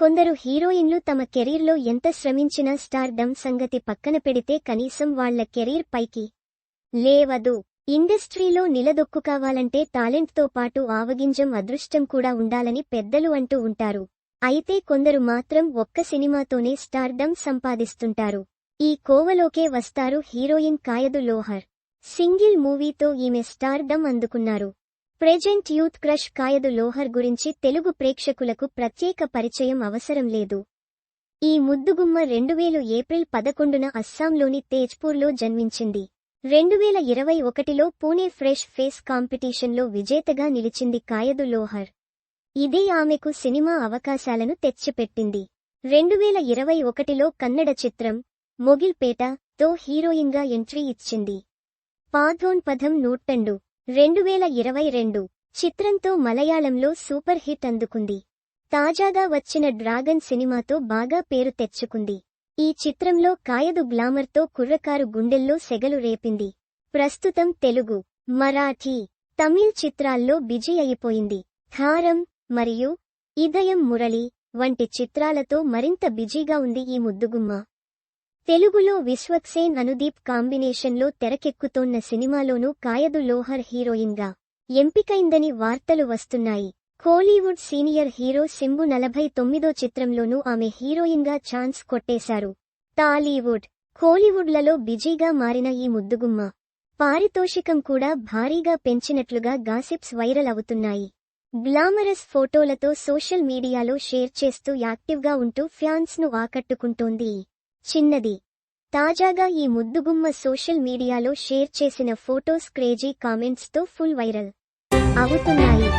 కొందరు హీరోయిన్లు తమ కెరీర్లో ఎంత శ్రమించినా స్టార్ డమ్ సంగతి పక్కన పెడితే కనీసం వాళ్ళ కెరీర్ పైకి లేవదు. ఇండస్ట్రీలో నిలదొక్కు కావాలంటే టాలెంట్తో పాటు ఆవగింజం అదృష్టం కూడా ఉండాలని పెద్దలు అంటూ ఉంటారు. అయితే కొందరు మాత్రం ఒక్క సినిమాతోనే స్టార్డమ్ సంపాదిస్తుంటారు. ఈ కోవలోకే వస్తారు హీరోయిన్ కాయదు లోహర్. సింగిల్ మూవీతో ఈమె స్టార్డమ్ అందుకున్నారు. Present youth crush Kayadu Lohar గురించి తెలుగు ప్రేక్షకులకు ప్రత్యేక పరిచయం అవసరం లేదు. ఈ ముద్దుగుమ్మ రెండువేలు ఏప్రిల్ పదకొండున అస్సాంలోని తేజ్పూర్లో జన్మించింది. రెండువేల ఇరవై ఒకటిలో పూణే ఫ్రెష్ ఫేస్ కాంపిటీషన్లో విజేతగా నిలిచింది కాయదు లోహర్. ఇదే ఆమెకు సినిమా అవకాశాలను తెచ్చిపెట్టింది. రెండువేల ఇరవై ఒకటిలో కన్నడ చిత్రం మొగిల్పేట తో హీరోయిన్గా ఎంట్రీ ఇచ్చింది. పాథోన్ పథం నూట్టండు రెండువేల ఇరవై రెండు చిత్రంతో మలయాళంలో సూపర్ హిట్ అందుకుంది. తాజాగా వచ్చిన డ్రాగన్ సినిమాతో బాగా పేరు తెచ్చుకుంది. ఈ చిత్రంలో కాయదు గ్లామర్తో కుర్రకారు గుండెల్లో సెగలు రేపింది. ప్రస్తుతం తెలుగు మరాఠీ తమిళ్ చిత్రాల్లో బిజీ అయిపోయింది. హారం మరియు ఇదయం మురళి వంటి చిత్రాలతో మరింత బిజీగా ఉంది ఈ ముద్దుగుమ్మ. తెలుగులో విశ్వక్సేన్ అనుదీప్ కాంబినేషన్లో తెరకెక్కుతోన్న సినిమాలోనూ కాయదు లోహర్ హీరోయిన్గా ఎంపికైందని వార్తలు వస్తున్నాయి. కోలీవుడ్ సీనియర్ హీరో సింబు నలభై తొమ్మిదో చిత్రంలోనూ ఆమె హీరోయిన్గా ఛాన్స్ కొట్టేశారు. టాలీవుడ్ కోలీవుడ్లలో బిజీగా మారిన ఈ ముద్దుగుమ్మ పారితోషికం కూడా భారీగా పెంచినట్లుగా గాసిప్స్ వైరల్ అవుతున్నాయి. గ్లామరస్ ఫోటోలతో సోషల్ మీడియాలో షేర్ చేస్తూ యాక్టివ్గా ఉంటూ ఫ్యాన్స్ను ఆకట్టుకుంటోంది. చిన్నది. తాజాగా ఈ ముద్దుగుమ్మ సోషల్ మీడియాలో షేర్ చేసిన ఫోటోస్ క్రేజీ కామెంట్స్తో ఫుల్ వైరల్ అవుతున్నాయి.